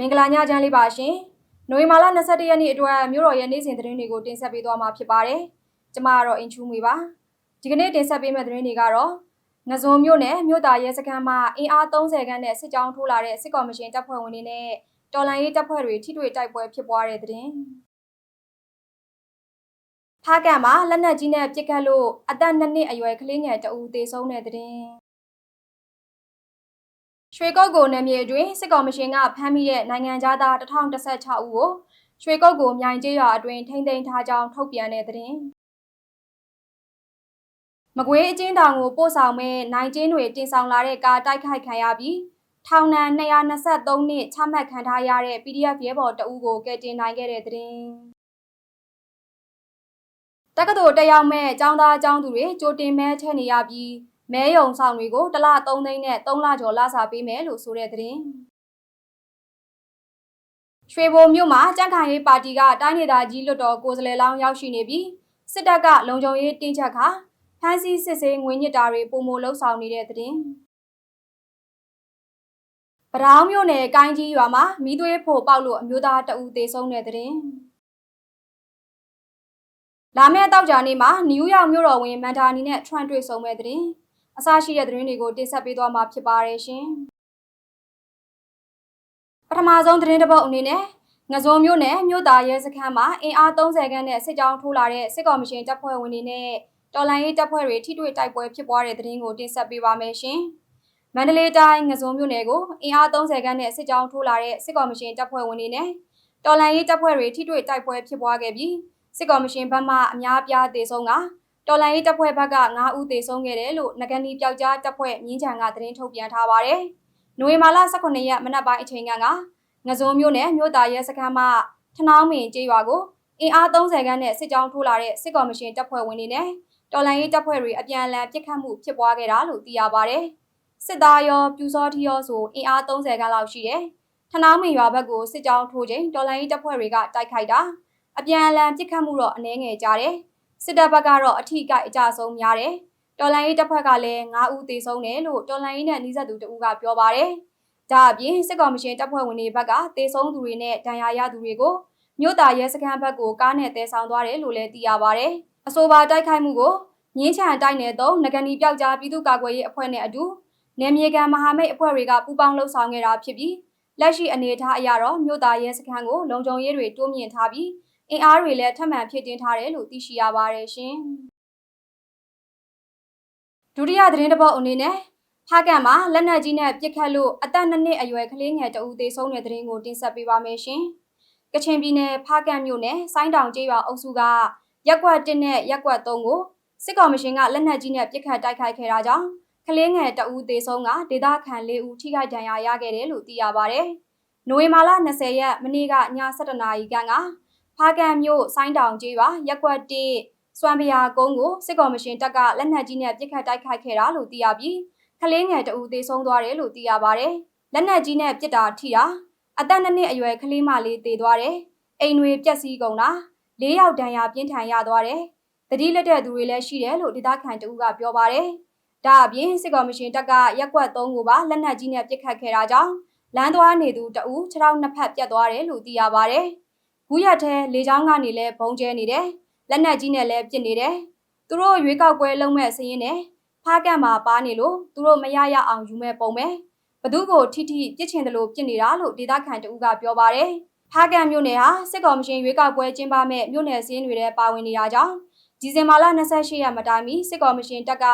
မင်္ဂလာညချမ်းလေးပါရှင်။နိုဝင်ဘာလ22ရက်နေ့အတွက်မြို့တော်ရဲ့နေ့စဉ်သတင်းတွေကိုတင်ဆက်ပေးသွားမှာဖြစ်ပါတယ်။ကျွန်မကတော့အင်ချူမီပါ။ဒီကနေ့တင်ဆက်ပေးမယ့်သတင်းတွေကတော့ငဇုံမြို့နယ်မြို့သားရဲစခန်းမှာအင်အား30ခန်းနဲ့စစ်ကြောင်းထိုးလာတဲ့စစ်ကော်မရှင်တပ်ဖွဲ့ဝင်တွေနဲ့တော်လှန်ရေးတပ်ဖွဲ့တွေထိတွေ့တိုက်ပွဲဖြစ်ပွားတဲ့သတင်း။ဖားကန်မှာလက်နက်ကြီးနဲ့ပစ်ခတ်လို့အသက်2နှစ်အရွယ်ကလေးငယ်တအူသေဆုံးတဲ့သတင်း။ ရွှေကုတ်ကိုနယ်မြေအတွင်းစစ်ကောင်မရှင်ကဖမ်းမိတဲ့နိုင်ငံသား1016ဦးကိုရွှေကုတ်ကိုမြိုင်ကျေးရွာအတွင်းထိန်းသိမ်းထားကြောင်းထုတ်ပြန်တဲ့သတင်းမကွေးအချင်းတောင်ကိုပို့ဆောင်မဲ့နိုင်ကျင်းတွေတင်ဆောင်လာတဲ့ကားတိုက်ခိုက်ခံရပြီးထောင်ဒဏ်223နှစ်ချမှတ်ခံထားရတဲ့ PDF ရဲဘော်တအူးကိုကယ်တင်နိုင်ခဲ့တဲ့သတင်းတက္ကသိုလ်တက်ရောက်မဲ့ចောင်းသားចောင်းသူတွေကြိုတင်မဲထည့်နေရပြီး မဲယုံဆောင်တွေကိုတစ်လ3သိန်းနဲ့3လကျော်လစာပေးမယ်လို့ဆိုတဲ့သတင်းရွှေဘိုမြို့မှာကြံ့ခိုင်ရေးပါတီကတိုင်းဒေသကြီးလွတ်တော်ကိုယ်စားလှယ်လောင်းရောက်ရှိနေပြီးစစ်တပ်ကလုံခြုံရေးတင်းကျပ်ခါဖမ်းဆီးစစ်ဆေးငွေညစ်တာတွေပုံမလှုပ်ဆောင်နေတဲ့သတင်းပရောင်းမြို့နယ်ကိုင်းကြီးရွာမှာမိသွေးဖို့ပေါက်လို့အမျိုးသားတအူသေဆုံးတဲ့သတင်းလာမယ့်တောက်ကြနေ့မှာနယူးယောက်မြို့တော်ဝင်မန်တာနီနဲ့ထရန့်တွေ့ဆုံမဲ့သတင်း အစရှိတဲ့သတင်းတွေကိုတင်ဆက်ပေးသွားမှာဖြစ်ပါတယ်ရှင်ပထမဆုံးသတင်းတစ်ပုဒ်အနေနဲ့ငဇုံမြို့နယ်မြို့သားရဲစခန်းမှာအင်အား30ခန်းနဲ့စစ်ကြောင်းထိုးလာတဲ့စစ်ကော်မရှင်တပ်ဖွဲ့ဝင်တွေနဲ့တော်လိုင်းရေးတပ်ဖွဲ့တွေထိတွေ့တိုက်ပွဲဖြစ်ပွားတဲ့သတင်းကိုတင်ဆက်ပေးပါမယ်ရှင်။မန္တလေးတိုင်းငဇုံမြို့နယ်ကိုအင်အား30ခန်းနဲ့စစ်ကြောင်းထိုးလာတဲ့စစ်ကော်မရှင်တပ်ဖွဲ့ဝင်တွေနဲ့တော်လိုင်းရေးတပ်ဖွဲ့တွေထိတွေ့တိုက်ပွဲဖြစ်ပွားခဲ့ပြီးစစ်ကော်မရှင်ဘက်မှအများပြားသေဆုံးက တော်လိုင်းရေးတပ်ဖွဲ့ဘက်က9ဦးသေဆုံးခဲ့တယ်လို့နဂန်ဒီပျောက်ကြားတပ်ဖွဲ့မြင်းချံကသတင်းထုတ်ပြန်ထားပါတယ်။နိုဝင်ဘာလ18ရက်မနက်ပိုင်းအချိန်ကငဇုံမြို့နယ်မြို့သားရဲစခန်းမှထနောင်းမင်ကျေးရွာကိုအင်အား30ခန်းနဲ့စစ်ကြောင်းထိုးလာတဲ့စစ်ကော်မရှင်တပ်ဖွဲ့ဝင်တွေနဲ့တော်လိုင်းရေးတပ်ဖွဲ့တွေအပြန်အလှန်ပစ်ခတ်မှုဖြစ်ပွားခဲ့တာလို့သိရပါတယ်။စစ်သားရောပြူစောထီရောဆိုအင်အား30ခန်းလောက်ရှိတယ်။ထနောင်းမင်ရွာဘက်ကိုစစ်ကြောင်းထိုးချိန်တော်လိုင်းရေးတပ်ဖွဲ့တွေကတိုက်ခိုက်တာအပြန်အလှန်ပစ်ခတ်မှုတော့အနည်းငယ်ကြားတယ်။ စစ်တပ်ဘက်ကတော့အထိကိုက်အကြဆုံးများတယ်။တော်လန်ရေးတပ်ဖွဲ့ကလည်း9ဦးသေဆုံးတယ်လို့တော်လန်ရေးနဲ့နှိစက်သူတဦးကပြောပါတယ်။ဒါအပြင်စစ်ကောင်မရှင်တပ်ဖွဲ့ဝင်တွေဘက်ကသေဆုံးသူတွေနဲ့ဒဏ်ရာရသူတွေကိုမြို့သားရဲစခန်းဘက်ကိုကားနဲ့တဲဆောင်သွားတယ်လို့လည်းသိရပါတယ်။အဆိုပါတိုက်ခိုက်မှုကိုငင်းချံတိုက်နယ်သုံးငကန်ဒီပြောက်ကြားပြည်သူ့ကာကွယ်ရေးအဖွဲ့နဲ့အတူနယ်မြေကန်မဟာမိတ်အဖွဲ့တွေကပူးပေါင်းလှုပ်ဆောင်ခဲ့တာဖြစ်ပြီးလက်ရှိအနေအထားအရတော့မြို့သားရဲစခန်းကိုလုံခြုံရေးတွေတိုးမြင့်ထားပြီး အင်အားတွေလည်းထပ်မံဖြည့်တင်းထားတယ်လို့သိရှိရပါတယ်ရှင်။ဒုတိယသတင်းတစ်ပုဒ်အနေနဲ့ဖားကန်မှာလက်နက်ကြီးနဲ့ပစ်ခတ်လို့အသက်2နှစ်အရွယ်ကလေးငယ်တဦးသေဆုံးတဲ့သတင်းကိုတင်ဆက်ပေးပါမယ်ရှင်။ကချင်ပြည်နယ်ဖားကန်မြို့နယ်ဆိုင်းတောင်ကျေးရွာအုပ်စုကရက်ကွက်1နဲ့ရက်ကွက်3ကိုစစ်ကောင်မရှင်ကလက်နက်ကြီးနဲ့ပစ်ခတ်တိုက်ခိုက်ခဲ့တာကြောင့်ကလေးငယ်တဦးသေဆုံးကဒေသခံ၄ဦးထိခိုက်ဒဏ်ရာရခဲ့တယ်လို့သိရပါဗျ။နိုဝင်ဘာလ20ရက်မနေ့ကည7:00နာရီခန့်က ဖားကန်မြို့ဆိုင်းတောင်ကျေးရွာရက်ကွက်1စွမ်ပရာကုန်းကိုစစ်ကော်မရှင်တပ်ကလက်နက်ကြီးနဲ့ပစ်ခတ်တိုက်ခိုက်ခဲ့တာလို့သိရပြီးကလေးငယ်တဦးသေဆုံးသွားတယ်လို့သိရပါတယ်။လက်နက်ကြီးနဲ့ပစ်တာထိတာအသက်နှစ်နှစ်အရွယ်ကလေးမလေးသေသွားတယ်။အိမ်တွေပျက်စီးကုန်တာ၄ယောက်ဒဏ်ရာပြင်းထန်ရသွားတယ်။တတိလက်တဲ့သူတွေလည်းရှိတယ်လို့ဒေသခံတဦးကပြောပါတယ်။ဒါအပြင်စစ်ကော်မရှင်တပ်ကရက်ကွက်၃ကိုပါလက်နက်ကြီးနဲ့ပစ်ခတ်ခဲ့တာကြောင့်လမ်းသွားနေသူတဦးခြေထောက်နှစ်ဖက်ပြတ်သွားတယ်လို့သိရပါတယ်။။ ဘူးရထဲလေချောင်းကနေလည်းဘုံကျဲနေတယ်။လက်နက်ကြီးနဲ့လည်းပစ်နေတယ်။သူတို့ရွေးကောက်ပွဲလုံးမဲ့စရင်နဲ့ဖားကန့်မှာပါနေလို့သူတို့မရရအောင်ယူမဲ့ပုံပဲ။ဘသူကိုထိထိပြစ်ချင်တယ်လို့ပြစ်နေတာလို့ဒေသခံတဦးကပြောပါတယ်။ဖားကန့်မြို့နယ်ဟာစစ်ကောင်မရှင်ရွေးကောက်ပွဲကျင်းပမဲ့မြို့နယ်စင်းတွေထဲပါဝင်နေတာကြောင့်ဒီဇင်ဘာလ28ရက်မတိုင်မီစစ်ကောင်မရှင်တပ်က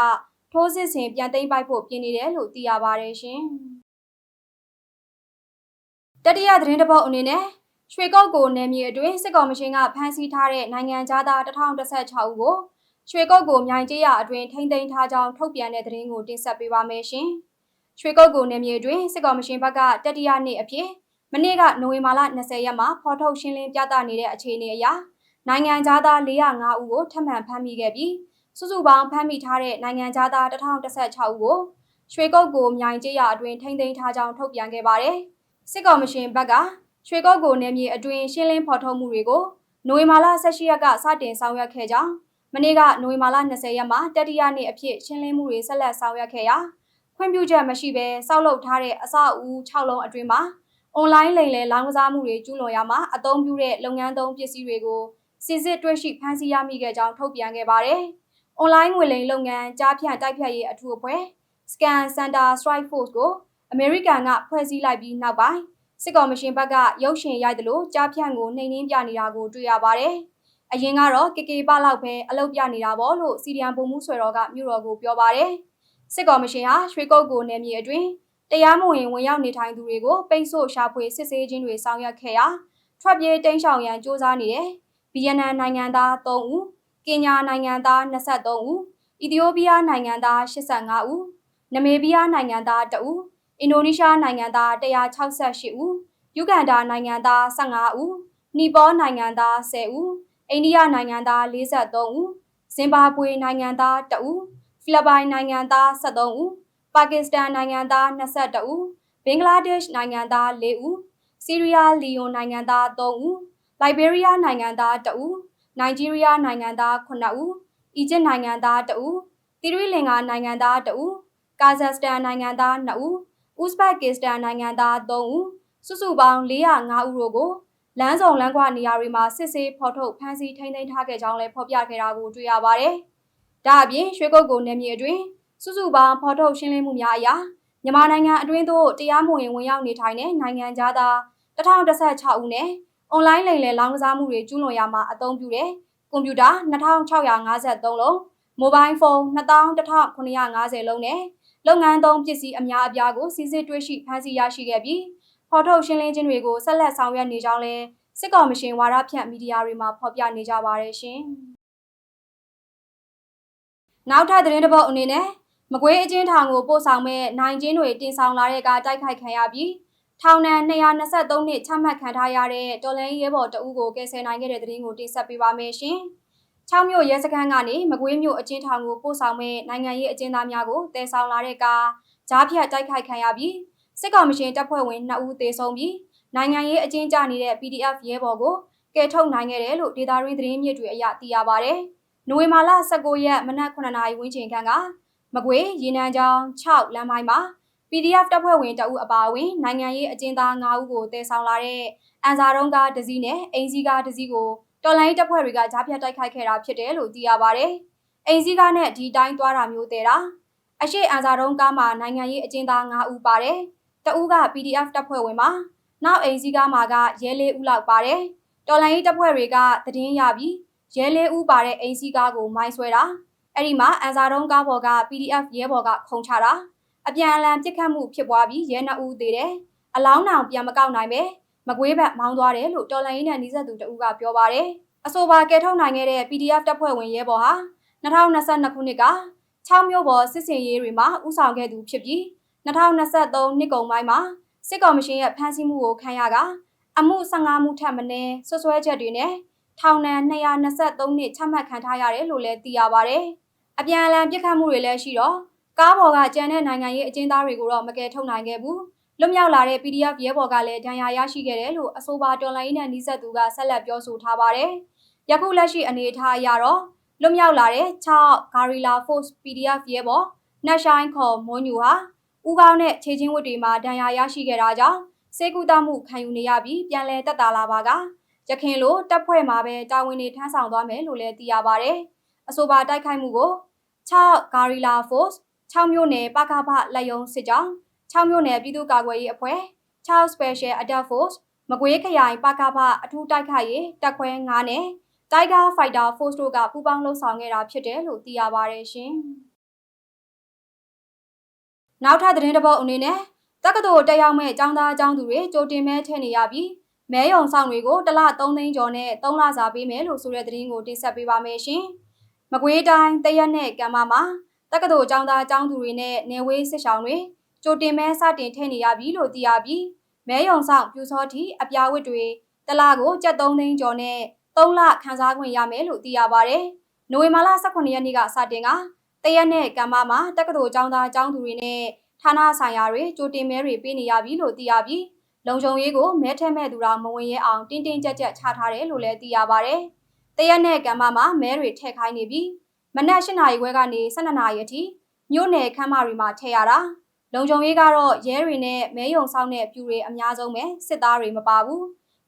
ထိုးစစ်ဆင်ပြန်သိမ်းပိုက်ဖို့ပြင်နေတယ်လို့သိရပါတယ်ရှင်။တတိယသတင်းတစ်ပုဒ်အနေနဲ့ ရွှေကုတ်ကိုနယ်မြေအတွင်းစစ်ကောင်မရှင်ကဖမ်းဆီးထားတဲ့နိုင်ငံသား1016ဦးကိုရွှေကုတ်ကိုမြိုင်ကျေးရအတွင်းထိန်းသိမ်းထားကြောင်းထုတ်ပြန်တဲ့သတင်းကိုတင်ဆက်ပေးပါမယ်ရှင်။ရွှေကုတ်ကိုနယ်မြေအတွင်းစစ်ကောင်မရှင်ဘက်ကတတိယနေ့အဖြစ်မနေ့ကနိုဝင်ဘာလ20ရက်မှာဖော်ထုတ်ရှင်းလင်းပြသနေတဲ့အခြေအနေအရနိုင်ငံသား405ဦးကိုထပ်မံဖမ်းမိခဲ့ပြီးစုစုပေါင်းဖမ်းမိထားတဲ့နိုင်ငံသား1016ဦးကိုရွှေကုတ်ကိုမြိုင်ကျေးရအတွင်းထိန်းသိမ်းထားကြောင်းထုတ်ပြန်ခဲ့ပါတယ်။စစ်ကောင်မရှင်ဘက်က ရွှေကော့ကိုနယ်မြေအတွင်းရှင်းလင်းဖော်ထုတ်မှုတွေကိုနိုဝင်ဘာလ18ရက်ကစတင်ဆောင်ရွက်ခဲ့ကြောင်းမနေ့ကနိုဝင်ဘာလ20ရက်မှာတတိယနေ့အဖြစ်ရှင်းလင်းမှုတွေဆက်လက်ဆောင်ရွက်ခဲ့ရာခွင့်ပြုချက်မရှိဘဲစောက်လုပ်ထားတဲ့အဆောက်အဦ6လုံးအတွင်းမှာအွန်လိုင်းလိမ်လည်လောင်းကစားမှုတွေကျူးလွန်ရမှာအသုံးပြုတဲ့လုပ်ငန်းသုံးပစ္စည်းတွေကိုစစ်စစ်တွေ့ရှိဖမ်းဆီးရမိခဲ့ကြောင်းထုတ်ပြန်ခဲ့ပါတယ်။အွန်လိုင်းငွေလိမ်လုပ်ငန်းကြားဖြန့်တိုက်ဖြတ်ရေးအထူးအဖွဲ့ Scan Center Strike Force ကိုအမေရိကန်ကဖွဲ့စည်းလိုက်ပြီးနောက်ပိုင်း စစ်ကော်မရှင်ဘက်ကရုပ်ရှင်ရိုက်သလိုကြားဖြန့်ကိုနှိမ်နင်းပြနေတာကိုတွေ့ရပါတယ်။အရင်ကတော့ကေကေပလောက်ပဲအလုပ်ပြနေတာပေါ့လို့စီဒီအမ်ပုံမှုဆွဲတော်ကမြို့တော်ကိုပြောပါတယ်။စစ်ကော်မရှင်ဟာရွှေကုတ်ကိုနယ်မြေအတွင်းတရားမဝင်ဝင်ရောက်နေထိုင်သူတွေကိုပိတ်ဆို့ရှာဖွေစစ်ဆေးခြင်းတွေဆောင်ရွက်ခဲ့ရာထွက်ပြေးတိမ်းရှောင်ရန်စ조사နေတဲ့ဗီယက်နမ်နိုင်ငံသား3ဦး၊ကင်ညာနိုင်ငံသား23ဦး၊အီသီယိုးပီးယားနိုင်ငံသား85ဦး၊နမီးဘီးယားနိုင်ငံသား2ဦး၊ အင်ဒိုနီးရှားနိုင်ငံသား168ဦး၊ယူဂန်ဒါနိုင်ငံသား15ဦး၊နီပေါနိုင်ငံသား10ဦး၊အိန္ဒိယနိုင်ငံသား43ဦး၊ဇင်ဘာဘွေနိုင်ငံသား2ဦး၊ဖိလစ်ပိုင်နိုင်ငံသား73ဦး၊ပါကစ္စတန်နိုင်ငံသား22ဦး၊ဘင်္ဂလားဒေ့ရှ်နိုင်ငံသား4ဦး၊ဆီးရီးယားလီယွန်နိုင်ငံသား3ဦး၊လိုက်ဘေးရီးယားနိုင်ငံသား2ဦး၊နိုင်ဂျီးရီးယားနိုင်ငံသား9ဦး၊အီဂျစ်နိုင်ငံသား2ဦး၊သီရိလင်္ကာနိုင်ငံသား2ဦး၊ကာဇက်စတန်နိုင်ငံသား2ဦး၊ ဥဇဘက်ကစ္စတန်နိုင်ငံသား3ဦးစုစုပေါင်း405ဦးတို့ကိုလမ်းဆောင်လမ်းကွာနေရာတွေမှာစစ်ဆေးဖော်ထုတ်ဖမ်းဆီးထိန်းသိမ်းထားခဲ့ကြောင်းလည်းဖော်ပြခဲ့တာကိုတွေ့ရပါတယ်။ဒါအပြင်ရွှေကုတ်ကိုနယ်မြေအတွင်းစုစုပေါင်းဖော်ထုတ်ရှင်းလင်းမှုများအရာမြန်မာနိုင်ငံအတွင်းသို့တရားမဝင်ဝင်ရောက်နေထိုင်တဲ့နိုင်ငံသား1016ဦးနဲ့အွန်လိုင်းလိမ်လည်လောင်းကစားမှုတွေကျူးလွန်ရမှာအသုံးပြုတဲ့ကွန်ပျူတာ2653လုံးမိုဘိုင်းဖုန်း21950လုံးနဲ့ လုပ်ငန်းသုံးပစ္စည်းအများအပြားကိုစစ်စစ်တွေ့ရှိဖမ်းဆီးရရှိခဲ့ပြီးဖော်ထုတ်ရှင်းလင်းခြင်းတွေကိုဆက်လက်ဆောင်ရွက်နေကြောင်းလည်းစစ်ကော်မရှင်ဝါဒဖြန့်မီဒီယာတွေမှာဖော်ပြနေကြပါတယ်ရှင်။နောက်ထပ်သတင်းတစ်ပုဒ်အနေနဲ့မကွေးအချင်းထောင်ကိုပို့ဆောင်မဲ့နိုင်ချင်းတွေတင်ဆောင်လာတဲ့ကတိုက်ခိုက်ခံရပြီးထောင်ဒဏ်223နှစ်ချမှတ်ခံထားရတဲ့တော်လိုင်းရဲဘော်တအုပ်ကိုကယ်ဆယ်နိုင်ခဲ့တဲ့သတင်းကိုတင်ဆက်ပေးပါမယ်ရှင်။ 6မြို့ရဲစခန်းကနေမကွေးမြို့အချင်းထောင်ကိုပို့ဆောင်မဲ့နိုင်ငံရေးအကျဉ်းသားများကိုတည်ဆောင်လာတဲ့ကကြားဖြတ်တိုက်ခိုက်ခံရပြီးစစ်ကောင်မရှင်တပ်ဖွဲ့ဝင်2ဦးသေဆုံးပြီးနိုင်ငံရေးအကျဉ်းကျနေတဲ့ PDF ရဲဘော်ကိုကယ်ထုတ်နိုင်ခဲ့တယ်လို့ဒေတာရင်းသတင်းမြစ်တွေအရသိရပါဗျ။နိုဝင်ဘာလ19ရက်မနက်9:00နာရီဝန်းကျင်ခန့်ကမကွေးရေနံချောင်း6လမ်းပိုင်းမှာ PDF တပ်ဖွဲ့ဝင်တအုပ်အပါအဝင်နိုင်ငံရေးအကျဉ်းသား9ဦးကိုတည်ဆောင်လာတဲ့အန်စာတုံးကားတစ်စီးနဲ့အင်စီကားတစ်စီးကို တော်လိုင်းတပ်ဖွဲ့တွေကကြားဖြတ်တိုက်ခိုက်ခဲ့တာဖြစ်တယ်လို့သိရပါဗျ။အင်စီကားနဲ့ဒီတိုင်းသွားတာမျိုးတဲ့တာအရှိအန်စာတုံးကားမှာနိုင်ငံရေးအကျဉ်းသား9ဦးပါတယ်။တအူးက PDF တပ်ဖွဲ့ဝင်မှာနောက်အင်စီကားမှာကရဲလေးဦးလောက်ပါတယ်။တော်လိုင်းတပ်ဖွဲ့တွေကသတင်းရပြီးရဲလေးဦးပါတဲ့အိမ်စီကားကိုမိုင်းဆွဲတာအဲ့ဒီမှာအန်စာတုံးကားပေါ်က PDF ရဲဘော်ကခုံချတာအပြန်အလှန်ပြစ်ခတ်မှုဖြစ်ပွားပြီးရဲနှစ်ဦးသေးတယ်အလောင်းနောင်ပြန်မကောက်နိုင်ပဲ မကွေးဘက်မောင်းသွားတယ်လို့တော်လိုင်းနဲ့နှီးဆက်သူတဦးကပြောပါတယ်အဆိုပါကဲထုတ်နိုင်ခဲ့တဲ့ PDF တပ်ဖွဲ့ဝင်ရဲဘော်ဟာ2022ခုနှစ်က6မြို့ပေါ်စစ်စင်ရေးတွေမှာဥဆောင်ခဲ့သူဖြစ်ပြီး2023နှစ်ကုန်ပိုင်းမှာစစ်ကော်မရှင်ရဲ့ဖမ်းဆီးမှုကိုခံရကအမှု15မှုထပ်မံဆွဆွဲချက်တွေနဲ့ထောင်ဒဏ်223နှစ်ချမှတ်ခံထားရတယ်လို့လည်းသိရပါဗျ။အပြန်အလှန်ပြစ်ခတ်မှုတွေလည်းရှိတော့ကားပေါ်ကကြံတဲ့နိုင်ငံရေးအကျဉ်းသားတွေကိုတော့မကယ်ထုတ်နိုင်ခဲ့ဘူး။ လွတ်မြောက်လာတဲ့ PDF ရဲဘော်ကလည်းဒဏ်ရာရရှိခဲ့တယ်လို့အဆိုပါတော်လိုင်းနဲ့နှိစက်သူကဆက်လက်ပြောဆိုထားပါတယ်။ယခုလက်ရှိအနေအထားအရတော့လွတ်မြောက်လာတဲ့6 Guerrilla Force PDF ရဲဘော်နှက်ဆိုင်ခေါ်မွန်ညူဟာဦးကောင်းနဲ့ခြေချင်းဝတ်တွေမှာဒဏ်ရာရရှိခဲ့တာကြောင့်စေကူတမှုခံယူနေရပြီးပြန်လည်တက်တာလာပါကရခင်လိုတပ်ဖွဲ့မှာပဲတာဝန်တွေထမ်းဆောင်သွားမယ်လို့လည်းသိရပါဗျ။အဆိုပါတိုက်ခိုက်မှုကို6 Guerrilla Force 6မြို့နယ်ပကဖလက်ယုံစစ်ကြောင်း 6မြို့နယ်ပြည်သူ့ကာကွယ်ရေးအဖွဲ့6 Special Attack Force မကွေးခရိုင်ပကဖအထူးတိုက်ခိုက်ရေးတပ်ခွဲ9နဲ့ Tiger Fighter Force တို့ကပူးပေါင်းလှုပ်ဆောင်ခဲ့တာဖြစ်တယ်လို့သိရပါတယ်ရှင်။နောက်ထပ်သတင်းတစ်ပုဒ်အနေနဲ့တက္ကသိုလ်တက်ရောက်မဲ့ចောင်းသားចောင်းသူတွေကြိုတင်မဲထည့်နေရပြီးမဲယုံဆောင်တွေကိုတစ်လ3သိန်းကျော်နဲ့3လစာပေးမယ်လို့ဆိုတဲ့သတင်းကိုတင်ဆက်ပေးပါမယ်ရှင်။မကွေးတိုင်းတရက်နဲ့ကံမမှာတက္ကသိုလ်ကျောင်းသားကျောင်းသူတွေနဲ့နေဝေးစစ်ဆောင်တွေ ကြိုတင်မဲစတင်ထည့်နေရပြီလို့သိရပြီးမဲယုံဆောင်ပြူစောတီအပြာဝတ်တွေတလကိုကျပ်3သိန်းကျော်နဲ့3လခန်းစားခွင့်ရမယ်လို့သိရပါဗျ။နိုဝင်ဘာလ18ရက်နေ့ကစတင်ကတရက်နဲ့ကံမမှာတက္ကသိုလ်ကျောင်းသားကျောင်းသူတွေနဲ့ဌာနဆိုင်ရာတွေကြိုတင်မဲတွေပေးနေရပြီလို့သိရပြီးလုံခြုံရေးကိုမဲထဲမဲ့သူတော်မဝင်ရဲအောင်တင်းတင်းကြပ်ကြပ်ချထားတယ်လို့လည်းသိရပါဗျ။တရက်နဲ့ကံမမှာမဲတွေထည့်ခိုင်းနေပြီးမနက်၈နာရီခွဲကနေ၁၂နာရီအထိမြို့နယ်ခမ်းမတွေမှာထည့်ရတာ လုံခြုံရေးကတော့ရဲတွေနဲ့မဲယုံဆောင်တဲ့ပြူတွေအများဆုံးပဲစစ်သားတွေမပါဘူး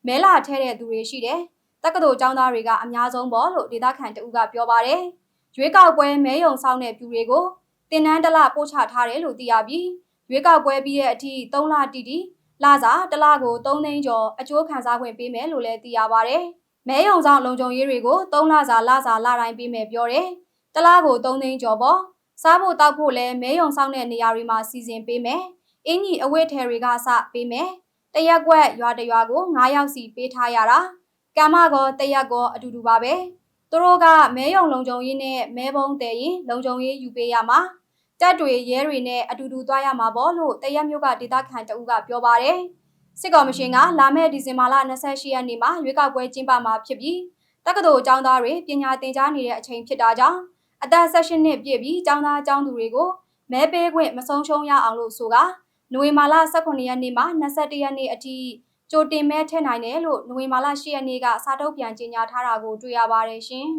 မဲလာထဲတဲ့သူတွေရှိတယ်တက္ကသိုလ်ကျောင်းသားတွေကအများဆုံးပေါ့လို့ဒေသခံတဦးကပြောပါတယ်ရွေးကောက်ပွဲမဲယုံဆောင်တဲ့ပြူတွေကိုတင်နန်းတလပို့ချထားတယ်လို့သိရပြီးရွေးကောက်ပွဲပြီးတဲ့အထိ3လတိတိလာစားတစ်လကို3သိန်းကျော်အကျိုးခံစားခွင့်ပေးမယ်လို့လည်းသိရပါတယ်မဲယုံဆောင်လုံခြုံရေးတွေကို3လစာလစာလတိုင်းပေးမယ်ပြောတယ်တစ်လကို3သိန်းကျော်ပေါ့ စားဖို့တောက်ဖို့လည်းမဲယုံဆောင်တဲ့နေရာတွေမှာစီစဉ်ပေးမယ်။အင်ကြီးအဝတ်ထဲတွေကစပေးမယ်။တရက်ကွက်ရွာတရွာကို9ယောက်စီပေးထားရတာ။ကမ္မကောတရက်ကောအတူတူပါပဲ။သူတို့ကမဲယုံလုံခြုံရေးနဲ့မဲဘုံတည်ရင်လုံခြုံရေးယူပေးရမှာ။တက်တွေရဲတွေနဲ့အတူတူသွားရမှာပေါ့လို့တရက်မျိုးကဒေသခံတအုပ်ကပြောပါတယ်။စစ်ကော်မရှင်ကလာမယ့်ဒီဇင်ဘာလ28ရက်နေ့မှာရွေးကောက်ပွဲကျင်းပမှာဖြစ်ပြီးတက္ကသိုလ်ကျောင်းသားတွေပညာသင်ကြားနေတဲ့အချိန်ဖြစ်တာကြောင့် အသက်16နှစ်ပြည့်ပြီးကျောင်းသားကျောင်းသူတွေကိုမဲပေးခွင့်မဆုံးရှုံးရအောင်လို့ဆိုကနိုဝင်ဘာလ18ရက်နေ့မှ21ရက်နေ့အထိကြိုတင်မဲထည့်နိုင်တယ်လို့နိုဝင်ဘာလ10ရက်နေ့ကစာထုတ်ပြန်ကြေညာထားတာကိုတွေ့ရပါတယ်ရှင်။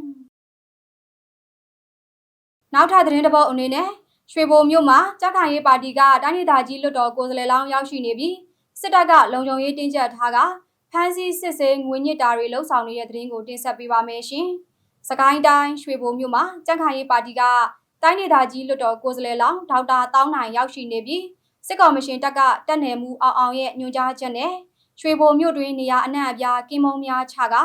နောက်ထပ်သတင်းတစ်ပုဒ်အနေနဲ့ရွှေဘိုမြို့မှာကြက်ခိုင်ရေးပါတီကတိုင်းဒေသကြီးလွတ်တော်ကိုယ်စားလှယ်လောင်းရောက်ရှိနေပြီးစစ်တပ်ကလုံခြုံရေးတင်းကျပ်ထားကဖမ်းဆီးစစ်ဆေးငွေညစ်တာတွေလှုပ်ဆောင်နေတဲ့သတင်းကိုတင်ဆက်ပေးပါမယ်ရှင်။ စကိုင်းတိုင်းရွှေဘိုမြို့မှာကြက်ခိုင်ရေးပါတီကတိုင်းဒေသကြီးလွတ်တော်ကိုယ်စားလှယ်လောင်းဒေါက်တာတောင်းနိုင်ရောက်ရှိနေပြီးစစ်ကော်မရှင်တပ်ကတက်နယ်မှုအောင်အောင်ရဲ့ညွှန်ကြားချက်နဲ့ရွှေဘိုမြို့တွင်နေရာအနှံ့အပြားကင်းမုံများချက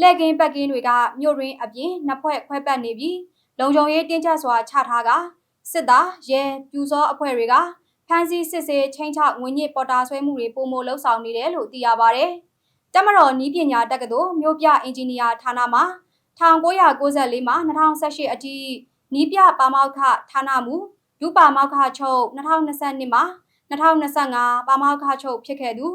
လက်ကင်းပက်ကင်းတွေကမြို့တွင်အပြင်နှစ်ဖွဲ့ခွဲပတ်နေပြီးလုံခြုံရေးတင်းကျပ်စွာချထားကစစ်သားရဲပြူစောအဖွဲ့တွေကဖမ်းဆီးစစ်ဆေးချင်းချငွေညစ်ပေါ်တာဆွဲမှုတွေပုံမလှုပ်ဆောင်နေတယ်လို့သိရပါဗျ။တမတော်နီးပညာတက္ကသိုလ်မြို့ပြအင်ဂျင်နီယာဌာနမှ 1994မှာ2018အထိနီးပြပါမောက်ခဌာနမူဒုပါမောက်ခချုပ်2022မှာ2025ပါမောက်ခချုပ်ဖြစ်ခဲ့သူ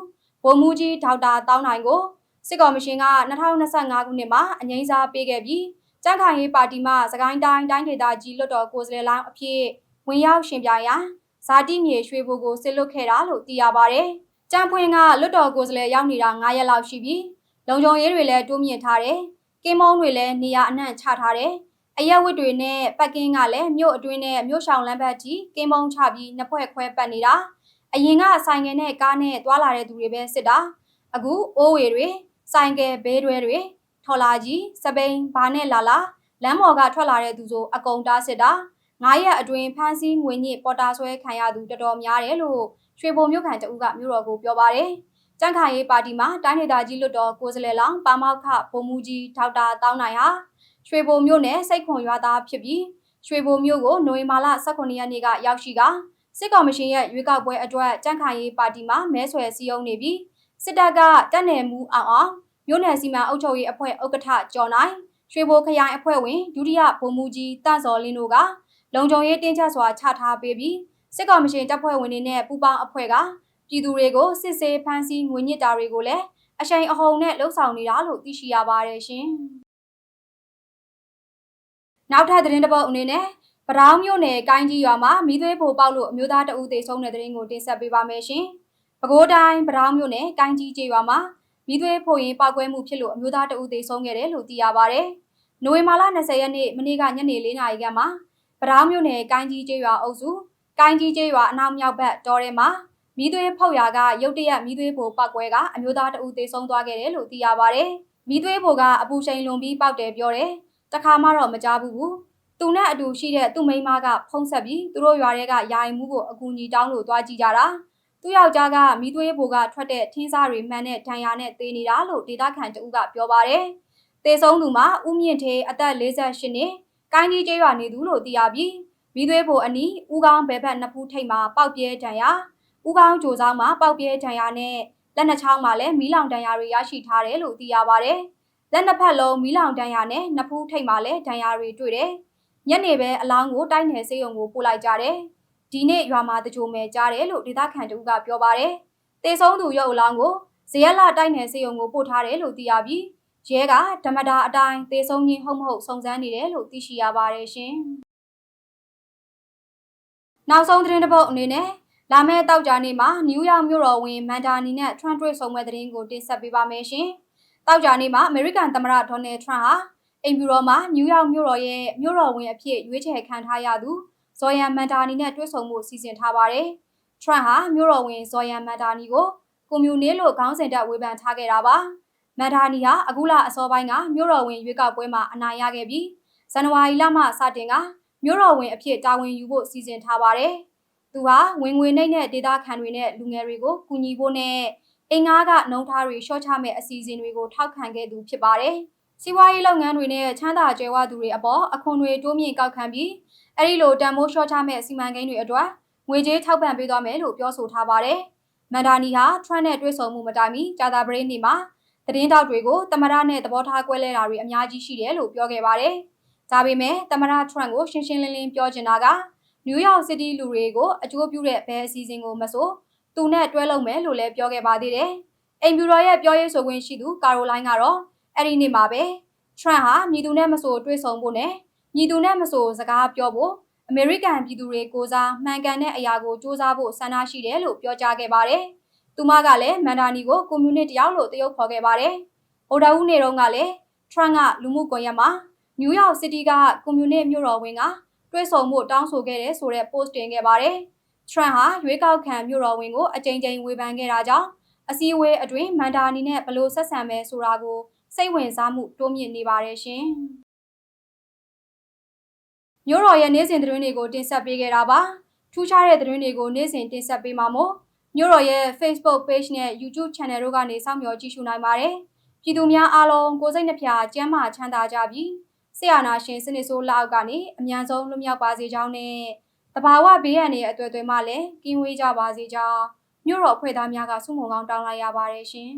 ဗိုလ်မှူးကြီးဒေါက်တာတောင်းနိုင်ကိုစစ်ကော်မရှင်က2025ခုနှစ်မှာအငိမ့်စားပေးခဲ့ပြီးကြန့်ခိုင်ရေးပါတီမှစကိုင်းတိုင်းတိုင်းဒေသကြီးလွတ်တော်ကိုယ်စားလှယ်လောင်းအဖြစ်ဝင်ရောက်ရှင်ပြိုင်ရာဇာတိမြေရွှေဘိုကိုစစ်လွတ်ခဲ့တာလို့သိရပါဗျ။ကြံဖွင့်ကလွတ်တော်ကိုယ်စားလှယ်ရောက်နေတာ9ရက်လောက်ရှိပြီးလုံခြုံရေးတွေလည်းတိုးမြင့်ထားတယ်။ ကင်းမုံတွေလည်းနေရာအနှံ့ချထားတယ်။အရက်ဝတ်တွေနဲ့ပတ်ကင်းကလည်းမြို့အတွင်းနဲ့မြို့ဆောင်လမ်းဘက်ထိကင်းမုံချပြီးနှစ်ဖွဲ့ခွဲပတ်နေတာ။အရင်ကဆိုင်ငယ်နဲ့ကားနဲ့တွာလာတဲ့သူတွေပဲစစ်တာ။အခုအိုးဝေတွေဆိုင်ကယ်ဘေးတွဲတွေထော်လာကြီးစပိန်ဘာနဲ့လာလာလမ်းမော်ကထွက်လာတဲ့သူဆိုအကုန်တားစစ်တာ။ငါးရက်အတွင်းဖမ်းဆီးငွေညစ်ပေါ်တာဆွဲခံရသူတော်တော်များတယ်လို့ရွှေဘုံမြို့ခံတအုပ်ကမြို့တော်ကိုပြောပါတယ်။ ကြန့်ခိုင်ရေးပါတီမှတိုင်းဒေသကြီးလွတ်တော်ကိုယ်စားလှယ်လောင်းပါမောက်ခဗိုလ်မှူးကြီးဒေါက်တာတောင်းနိုင်ဟာရွှေဘိုမြို့နယ်စိတ်ခွန်ရွာသားဖြစ်ပြီးရွှေဘိုမြို့ကိုနိုဝင်ဘာလ18ရက်နေ့ကရောက်ရှိကစစ်ကော်မရှင်ရဲ့ရွေးကောက်ပွဲအတွက်ကြန့်ခိုင်ရေးပါတီမှမဲဆွယ်စည်းရုံးနေပြီးစစ်တပ်ကတက်နယ်မှုအောင်အောင်မြို့နယ်စီမံအုပ်ချုပ်ရေးအဖွဲ့ဥက္ကဋ္ဌကျော်နိုင်ရွှေဘိုခရိုင်အဖွဲ့ဝင်ဒုတိယဗိုလ်မှူးကြီးတန့်စော်လင်းတို့ကလုံခြုံရေးတင်းကျပ်စွာချထားပေးပြီးစစ်ကော်မရှင်တပ်ဖွဲ့ဝင်တွေနဲ့ပူးပေါင်းအဖွဲ့က ပြည်သူတွေကိုစစ်ဆေးဖမ်းဆီးငွေညစ်တာတွေကိုလည်းအရှိန်အဟုန်နဲ့လှုံ့ဆော်နေတာလို့သိရှိရပါတယ်ရှင်။နောက်ထပ်သတင်းတစ်ပုဒ်အနေနဲ့ပရောင်းမြို့နယ်ကိုင်းကြီးရွာမှာမီးသွေးပိုပေါက်လို့အမျိုးသားတအုပ်သေဆုံးတဲ့သတင်းကိုတင်ဆက်ပေးပါမယ်ရှင်။ပဲခူးတိုင်းပရောင်းမြို့နယ်ကိုင်းကြီးကျေးရွာမှာမီးသွေးဖို့ရင်ပောက်ကွဲမှုဖြစ်လို့အမျိုးသားတအုပ်သေဆုံးခဲ့တယ်လို့သိရပါဗျ။နိုဝင်ဘာလ20ရက်နေ့မနေ့ကညနေ4နာရီခန့်မှာပရောင်းမြို့နယ်ကိုင်းကြီးကျေးရွာအုပ်စုကိုင်းကြီးကျေးရွာအနောက်မြောက်ဘက်တောထဲမှာ မီးသွေးဖောက်ရာကရုတ်တရက်မီးသွေးပိုပောက်ကွဲကအမျိုးသားတအုပ်သေဆုံးသွားခဲ့တယ်လို့သိရပါဗျ။မီးသွေးပိုကအပူချိန်လွန်ပြီးပောက်တယ်ပြောတယ်။တခါမှတော့မကြားဘူးဘူး။သူနဲ့အတူရှိတဲ့သူ့မိန်းမကဖုံးဆက်ပြီးသူတို့ရွာထဲကယာယီမှုကိုအကူအညီတောင်းလို့သွားကြည့်ကြတာ။သူ့ယောက်ျားကမီးသွေးပိုကထွက်တဲ့ထင်းစားတွေမှန်တဲ့ဒဏ်ရာနဲ့သေနေတာလို့ဒေတာခန်တဦးကပြောပါတယ်။သေဆုံးသူမှာဦးမြင့်ထေအသက်48နှစ်ကိုင်းကြီးကျေးရွာနေသူလို့သိရပြီးမီးသွေးပိုအနီးဦးကောင်းဘဲဘက်နှစ်ဖူးထိပ်မှာပေါက်ပြဲဒဏ်ရာ ဦးကောင်းကြိုဆောင်မှာပေါက်ပြဲဒဏ်ရာနဲ့လက်နှစ်ချောင်းမှာလည်းမီးလောင်ဒဏ်ရာတွေရရှိထားတယ်လို့သိရပါဗျ။လက်နှစ်ဖက်လုံးမီးလောင်ဒဏ်ရာနဲ့နှစ်ဖူးထိပ်မှာလည်းဒဏ်ရာတွေတွေ့တယ်။ညနေပဲအလောင်းကိုတိုက်နယ်စေးရုံကိုပို့လိုက်ကြတယ်။ဒီနေ့ရွာမှာတကြိုမဲ့ကြားတယ်လို့ဒေသခံတူကပြောပါတယ်။တေဆုံးသူရုပ်အလောင်းကိုဇယက်လာတိုက်နယ်စေးရုံကိုပို့ထားတယ်လို့သိရပြီးရဲကဓမ္မတာအတိုင်းတေဆုံးခြင်းဟုတ်မဟုတ်စုံစမ်းနေတယ်လို့သိရှိရပါတယ်ရှင်။နောက်ဆုံးသတင်းတစ်ပုဒ်အနေနဲ့ လာမယ့်တောက်ကြနေ့မှာနယူးယောက်မြို့တော်ဝင်မန်ဒါနီနဲ့ထရန့်တွေ့ဆုံမဲ့သတင်းကိုတင်ဆက်ပေးပါမယ်ရှင်။တောက်ကြနေ့မှာအမေရိကန်သမ္မတဒေါ်နယ်ထရန့်ဟာအိမ်ဖြူတော်မှာနယူးယောက်မြို့တော်ရဲ့မြို့တော်ဝင်အဖြစ်ရွေးချယ်ခံထားရသူဇော်ယန်မန်ဒါနီနဲ့တွေ့ဆုံမှုစီစဉ်ထားပါတယ်။ထရန့်ဟာမြို့တော်ဝင်ဇော်ယန်မန်ဒါနီကိုကွန်မြူနစ်လို့ခေါင်းစဉ်တပ်ဝေဖန်ထားခဲ့တာပါမန်ဒါနီဟာအခုလအစောပိုင်းကမြို့တော်ဝင်ရွေးကောက်ပွဲမှာအနိုင်ရခဲ့ပြီးဇန်နဝါရီလမှစတင်ကမြို့တော်ဝင်အဖြစ်တာဝန်ယူဖို့စီစဉ်ထားပါတယ် သူဟာဝင်ငွေနှိမ့်တဲ့ဒေသခံတွေနဲ့လူငယ်တွေကိုကူညီဖို့နဲ့အင်္ဂါကနှုံထားတွေရှော့ချမဲ့အစီအစဉ်တွေကိုထောက်ခံခဲ့သူဖြစ်ပါတယ်စီးပွားရေးလုပ်ငန်းတွေနဲ့ချမ်းသာကြွယ်ဝသူတွေအပေါ်အခွန်တွေတိုးမြင့်ကောက်ခံပြီးအဲ့ဒီလိုတန်မိုးရှော့ချမဲ့စီမံကိန်းတွေအတွက်ငွေကြေးထောက်ပံ့ပေးသွားမယ်လို့ပြောဆိုထားပါတယ်။မန်ဒါနီဟာထရန့်နဲ့တွေ့ဆုံမှုမတိုင်မီဂျာတာပရိနေမှာသတင်းတောက်တွေကိုတမရနဲ့သဘောထားကွဲလဲတာတွေအများကြီးရှိတယ်လို့ပြောခဲ့ပါတယ်။ဒါပေမဲ့တမရထရန့်ကိုရှင်းရှင်းလင်းလင်းပြောချင်တာက နယူးယောက်စီးတီးလူတွေကိုအကျိုးပြုတဲ့ဘယ်အစီအစဉ်ကိုမဆိုသူနဲ့တွဲလုပ်မယ်လို့လည်းပြောခဲ့ပါသေးတယ်။အိမ်ဖြူတော်ရဲ့ပြောရေးဆိုခွင့်ရှိသူကာရိုလိုင်းကတော့အဲ့ဒီနေ့မှာပဲထရန့်ဟာမြည်သူနဲ့မဆိုတွေ့ဆုံဖို့နဲ့မြည်သူနဲ့မဆိုစကားပြောဖို့အမေရိကန်ပြည်သူတွေကိုစားမှန်ကန်တဲ့အရာကိုစ조사ဖို့ဆန္ဒရှိတယ်လို့ပြောကြားခဲ့ပါတယ်။သူမကလည်းမန်ဒါနီကိုကွန်မြူနစ်တယောက်လို့တရုပ်ခေါ်ခဲ့ပါတယ်။ဗုဒ္ဓဦးနေတော့ကလည်းထရန့်ကလူမှုကွန်ရက်မှာနယူးယောက်စီးတီးကကွန်မြူနစ်မြို့တော်ဝင်က တွေ့ဆုံမှုတောင်းဆိုခဲ့တဲ့ဆိုတဲ့ post တင်ခဲ့ပါတယ်။ထရန့်ဟာရွေးကောက်ခံမြို့တော်ဝင်ကိုအကြိမ်ကြိမ်ဝေဖန်ခဲ့တာကြောင့်အစည်းအဝေးအတွင်းမန်ဒါနီနဲ့ဘလို့ဆက်ဆံမယ်ဆိုတာကိုစိတ်ဝင်စားမှုတိုးမြင့်နေပါတယ်ရှင်။မြို့တော်ရဲ့နေ့စဉ်သတင်းတွေကိုတင်ဆက်ပေးခဲ့တာပါထူးခြားတဲ့သတင်းတွေကိုနေ့စဉ်တင်ဆက်ပေးမှာမို့မြို့တော်ရဲ့ Facebook page နဲ့ YouTube channel တို့ကနေစောင့်မျှော်ကြည့်ရှုနိုင်ပါတယ်ပြည်သူများအားလုံးကိုစိတ်နှဖျားကျန်းမာချမ်းသာကြပြီး ဆရာနာရှင်စနစ်ဆိုးလက်အောက်ကနေအမြန်ဆုံးလွတ်မြောက်ပါစေကြောင်းနဲ့တဘာဝဘေးရန်တွေအတွေ့အကြုံမှလည်းကင်းဝေးကြပါစေကြောင်းမြို့တော်ဖွဲ့သားများကဆုမွန်ကောင်းတောင်းလိုက်ရပါတယ်ရှင်